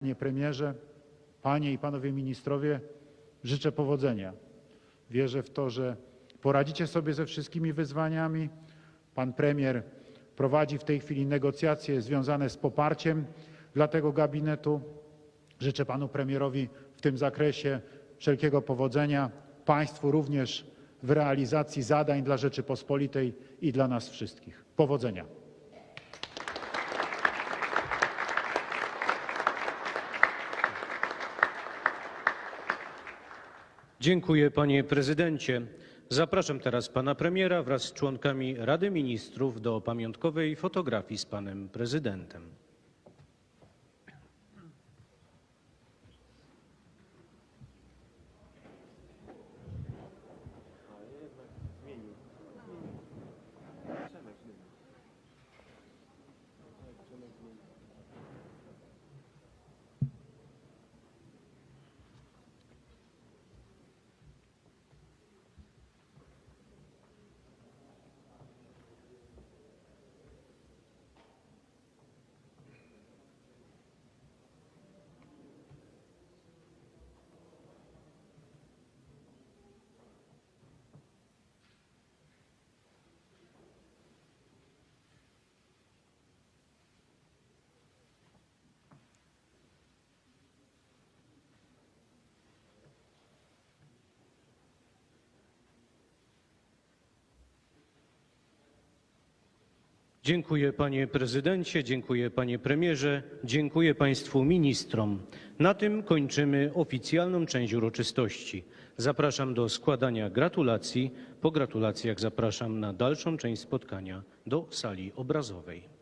Panie premierze, panie i panowie ministrowie, życzę powodzenia. Wierzę w to, że poradzicie sobie ze wszystkimi wyzwaniami. Pan premier prowadzi w tej chwili negocjacje związane z poparciem dla tego gabinetu. Życzę panu premierowi w tym zakresie wszelkiego powodzenia, państwu również w realizacji zadań dla Rzeczypospolitej i dla nas wszystkich. Powodzenia. Dziękuję panie prezydencie. Zapraszam teraz pana premiera wraz z członkami Rady Ministrów do pamiątkowej fotografii z panem prezydentem. Dziękuję panie prezydencie, dziękuję panie premierze, dziękuję państwu ministrom. Na tym kończymy oficjalną część uroczystości. Zapraszam do składania gratulacji. Po gratulacjach zapraszam na dalszą część spotkania do sali obrazowej.